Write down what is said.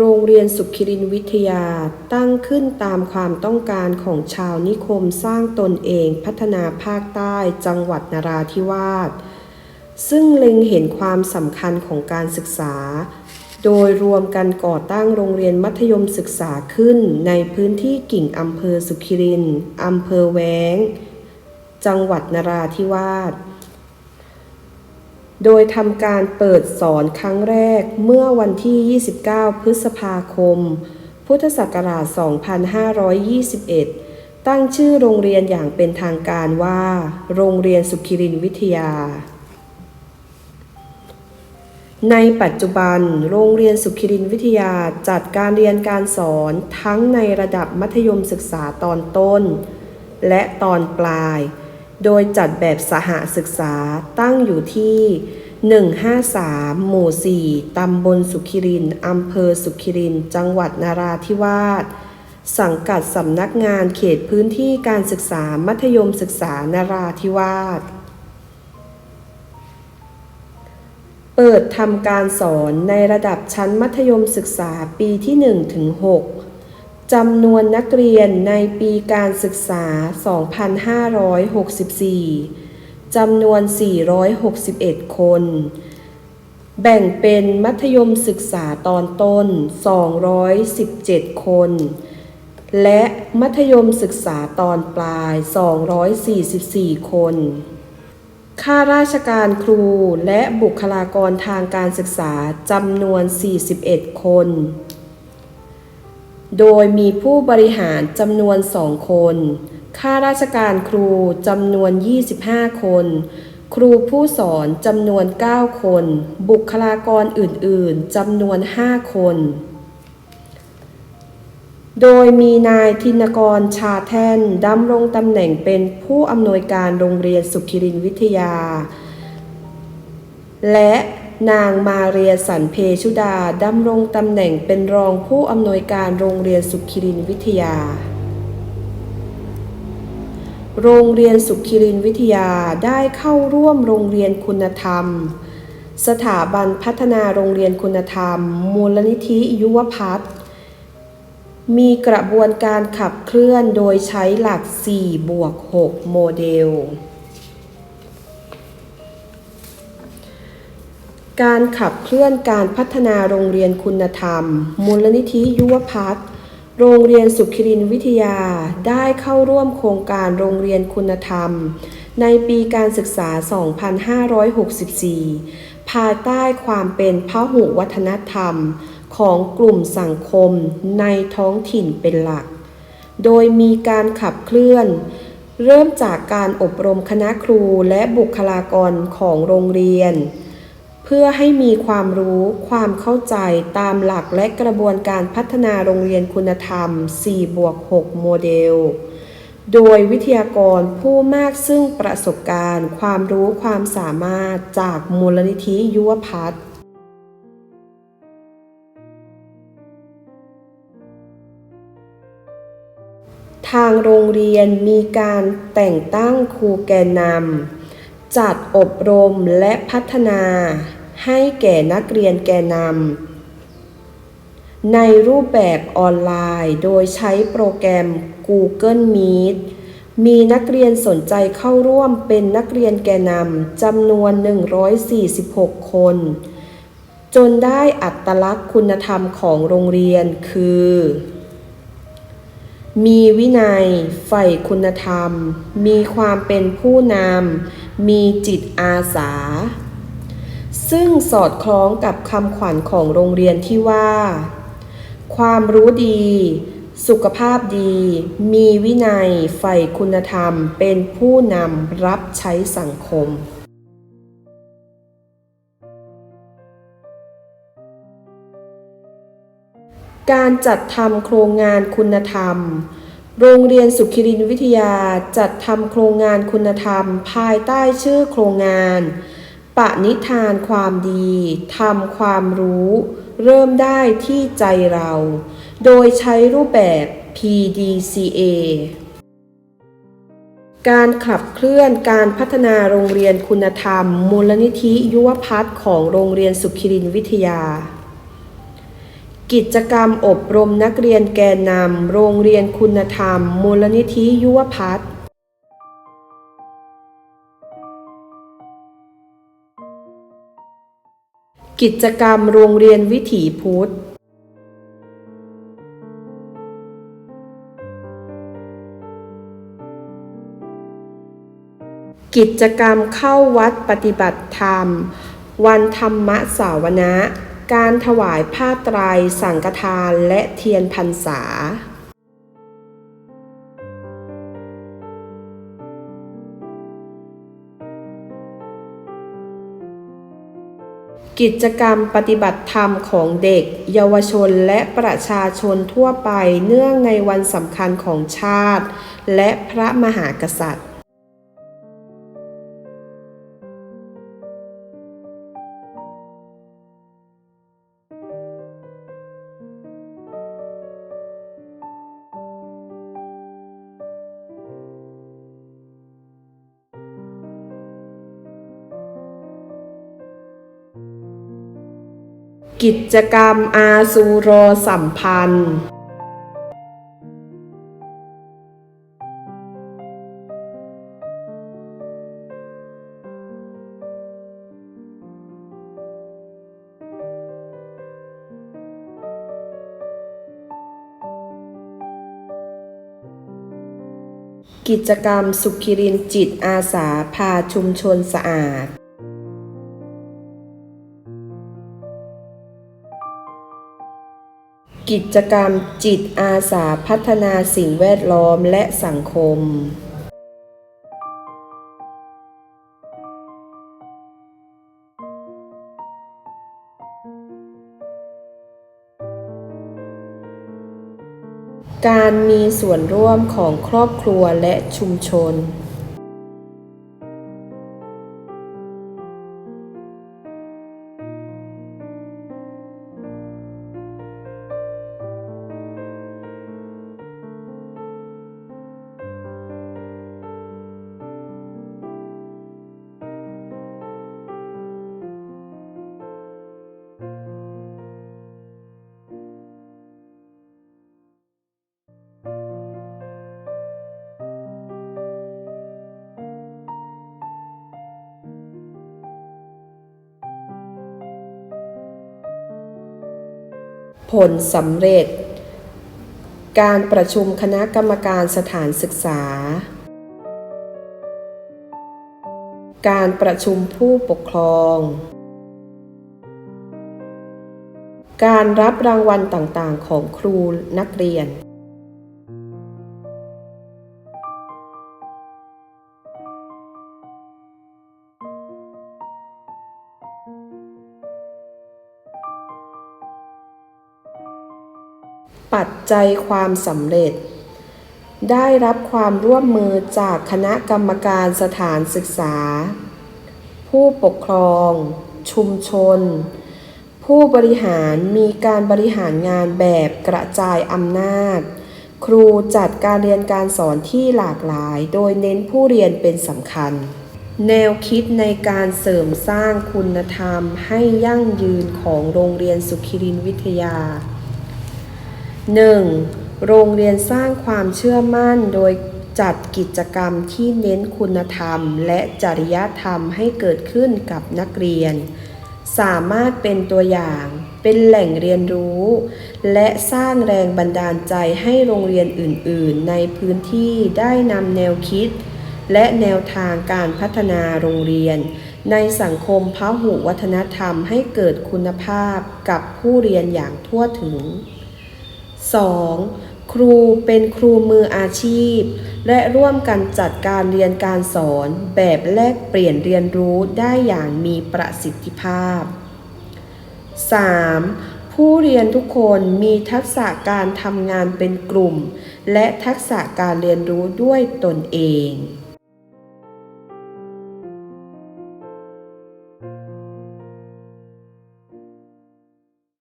โรงเรียนสุขิรินวิทยาตั้งขึ้นตามความต้องการของชาวนิคมสร้างตนเองพัฒนาภาคใต้จังหวัดนราธิวาส ซึ่งเล็งเห็นความสำคัญของการศึกษา โดยรวมกันก่อตั้งโรงเรียนมัธยมศึกษาขึ้นในพื้นที่กิ่งอำเภอสุขิรินอำเภอแวง จังหวัดนราธิวาส โดยทำการเปิดสอนครั้งแรกเมื่อวันที่ 29 พฤษภาคม พุทธศักราช 2521 ตั้งชื่อโรงเรียนอย่างเป็นทางการว่า โรงเรียนสุขิรินวิทยา ในปัจจุบัน โรงเรียนสุขิรินวิทยาจัดการเรียนการสอนทั้งในระดับมัธยมศึกษาตอนต้น และตอนปลาย โดยจัดแบบสหศึกษาตั้งอยู่ที่ 153 หมู่ 4 ตำบลสุขิริน อำเภอสุขิริน จังหวัดนาราธิวาส สังกัดสำนักงานเขตพื้นที่การศึกษามัธยมศึกษานาราธิวาส เปิดทำการสอนในระดับชั้นมัธยมศึกษาปีที่ 1 ถึง 6 จำนวนนักเรียนในปีการศึกษา 2564 จำนวน 461 คน แบ่งเป็นมัธยมศึกษาตอนต้น 217 คน และมัธยมศึกษาตอนปลาย 244 คน ข้าราชการครูและบุคลากรทางการศึกษาจำนวน 41 คน โดยมีผู้บริหารจำนวน2คน ข้าราชการครูจำนวน 25 คน ครูผู้สอนจำนวน 9 คน บุคลากรอื่นๆจำนวน 5 คน โดยมีนายธินกรชาแท่นดำรงตำแหน่งเป็นผู้อำนวยการโรงเรียนสุขิรินวิทยา และ นางมาเรียสันเพชุดาดำรงตำแหน่งเป็นรองผู้อำนวยการโรงเรียนสุขิรินวิทยา โรงเรียนสุขิรินวิทยาได้เข้าร่วมโรงเรียนคุณธรรม สถาบันพัฒนาโรงเรียนคุณธรรม มูลนิธิยุวพัฒน์มีกระบวนการขับเคลื่อนโดยใช้หลัก 4 บวก 6 โมเดล การขับเคลื่อนการพัฒนาโรงเรียนคุณธรรม มูลนิธิยุวพัฒน์โรงเรียนสุขรินวิทยาได้เข้าร่วมโครงการโรงเรียนคุณธรรม ในปีการศึกษา 2564 ภายใต้ความเป็นพหุวัฒนธรรมของกลุ่มสังคมในท้องถิ่นเป็นหลัก โดยมีการขับเคลื่อน เริ่มจากการอบรมคณะครูและบุคลากรของโรงเรียน พื่อให้มีความรู้ความเข้าใจตามหลักและกระบวนการพัฒนาโรงเรียนคุณธรรม 4 บวก 6 โมเดล โดยวิทยากรผู้มากซึ่งประสบการณ์ ความรู้ความสามารถจากมูลนิธิยุวพัฒน์ทางโรงเรียนมีการแต่งตั้งครูแกนนำจัดอบรมและพัฒนา ให้แก่นักเรียนแกนนำในรูปแบบออนไลน์โดยใช้โปรแกรม Google Meet มีนักเรียนสนใจเข้าร่วมเป็นนักเรียนแกนนำจำนวน 146 คน จนได้อัตลักษณ์คุณธรรมของโรงเรียนคือ มีวินัย ใฝ่คุณธรรม มีความเป็นผู้นำ มีจิตอาสา ซึ่งสอดคล้องกับคำขวัญของโรงเรียนที่ว่า ความรู้ดี สุขภาพดี มีวินัยใฝ่คุณธรรม เป็นผู้นำรับใช้สังคมการจัดทำโครงงานคุณธรรม โรงเรียนสุขิรินวิทยาจัดทำโครงงานคุณธรรม ภายใต้ชื่อโครงงาน ปณิธานความดีทำความรู้ เริ่มได้ที่ใจเรา โดยใช้รูปแบบ PDCA การขับเคลื่อนการพัฒนาโรงเรียนคุณธรรม มูลนิธิยุวพัฒน์ของโรงเรียนสุขิรินวิทยา กิจกรรมอบรมนักเรียนแกนนำโรงเรียนคุณธรรม มูลนิธิยุวพัฒน์ กิจกรรมโรงเรียนวิถีพุทธ กิจกรรมเข้าวัดปฏิบัติธรรม วันธรรมสาวนะ การถวายผ้าไตรสังฆทานและเทียนพรรษา กิจกรรมปฏิบัติธรรมของเด็ก เยาวชนและประชาชนทั่วไปเนื่องในวันสำคัญของชาติ และพระมหากษัตริย์ กิจกรรมอาซูโรสัมพันธ์ กิจกรรมสุขิรินจิตอาสาพาชุมชนสะอาด กิจกรรมจิตอาสาพัฒนาสิ่งแวดล้อมและสังคม การมีส่วนร่วมของครอบครัวและชุมชน ผลสำเร็จ การประชุมคณะกรรมการสถานศึกษา การประชุมผู้ปกครอง การรับรางวัลต่างๆของครูนักเรียน ปัจจัยความสำเร็จ ได้รับความร่วมมือจากคณะกรรมการสถานศึกษา ผู้ปกครอง ชุมชน ผู้บริหารมีการบริหารงานแบบกระจายอำนาจ ครูจัดการเรียนการสอนที่หลากหลาย โดยเน้นผู้เรียนเป็นสำคัญ แนวคิดในการเสริมสร้างคุณธรรมให้ยั่งยืนของโรงเรียนสุขิรินวิทยา 1. โรงเรียนสร้างความเชื่อมั่นโดยจัดกิจกรรมที่เน้นคุณธรรม และจริยธรรมให้เกิดขึ้นกับนักเรียน สามารถเป็นตัวอย่างเป็นแหล่งเรียนรู้ และสร้างแรงบันดาลใจให้โรงเรียนอื่น ๆ ในพื้นที่ได้นำแนวคิด และแนวทางการพัฒนาโรงเรียน ในสังคมพหุวัฒนธรรมให้เกิดคุณภาพกับผู้เรียนอย่างทั่วถึง 2. ครูเป็นครูมืออาชีพ และร่วมกันจัดการเรียนการสอนแบบแลกเปลี่ยนเรียนรู้ได้อย่างมีประสิทธิภาพ 3. ผู้เรียนทุกคนมีทักษะการทำงานเป็นกลุ่ม และทักษะการเรียนรู้ด้วยตนเอง